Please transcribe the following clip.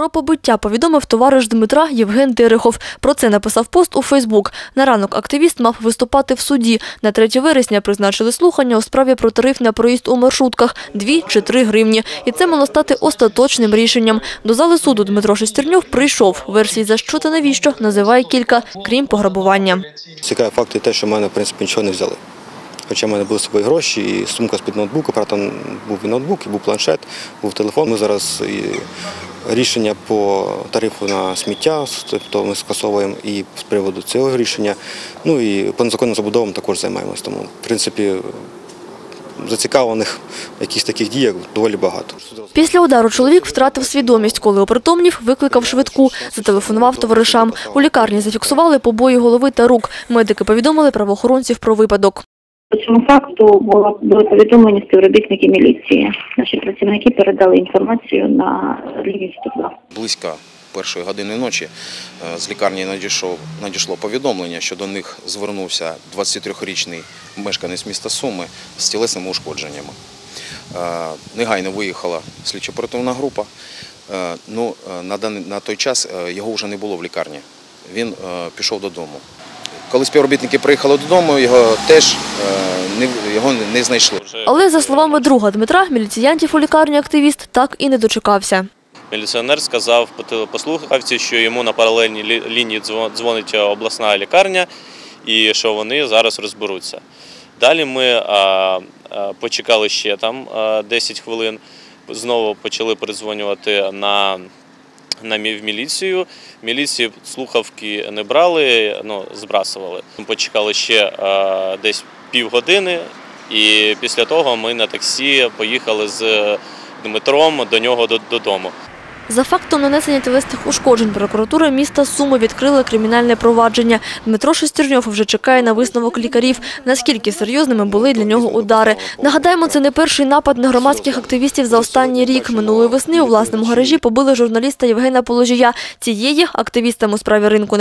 Про побиття повідомив товариш Дмитра Євген Терехов. Про це написав пост у Фейсбук. На ранок активіст мав виступати в суді. На 3 вересня призначили слухання у справі про тариф на проїзд у маршрутках – 2 чи 3 гривні. І це мало стати остаточним рішенням. До зали суду Дмитро Шестерньов прийшов. Версій за що та навіщо називає кілька, крім пограбування. Цікавий факт і те, що в мене в принципі нічого не взяли. Хоча в мене були з собою гроші і сумка з-під ноутбука, правда, там був і ноутбук, і був планшет, був телефон. Ми зараз рішення по тарифу на сміття, тобто ми скасовуємо і з приводу цього рішення. Ну і по незаконним забудовам також займаємось. Тому, в принципі, зацікавлених якихось таких діях доволі багато. Після удару чоловік втратив свідомість. Коли опритомнів, викликав швидку. Зателефонував товаришам. У лікарні зафіксували побої голови та рук. Медики повідомили правоохоронців про випадок. По цьому факту було були повідомлені співробітники міліції. Наші працівники передали інформацію на лінію 102. Близько першої години ночі е, з лікарні надійшов, надійшло повідомлення, що до них звернувся 23-річний мешканець міста Суми з тілесними ушкодженнями. Е, Негайно виїхала слідчо-оперативна група. Е, Ну, на, даний, на той час його вже не було в лікарні. Він пішов додому. Коли співробітники приїхали додому, його теж е, не, його не знайшли. Але, за словами друга Дмитра, міліціянтів у лікарні активіст так і не дочекався. Міліціонер сказав по теле- що йому на паралельній лінії дзвонить обласна лікарня і що вони зараз розберуться. Далі ми почекали ще там 10 хвилин, знову почали передзвонювати на, в міліцію. Міліції слухавки не брали, ну, збрасували. Почекали ще а, десь півгодини, і після того ми на таксі поїхали з Дмитром до нього додому. За фактом нанесення тілесних ушкоджень прокуратура міста Суми відкрила кримінальне провадження. Дмитро Шестерньов вже чекає на висновок лікарів, наскільки серйозними були для нього удари. Нагадаємо, це не перший напад на громадських активістів за останній рік. Минулої весни у власному гаражі побили журналіста Євгена Положія. Цієї активістам у справі ринку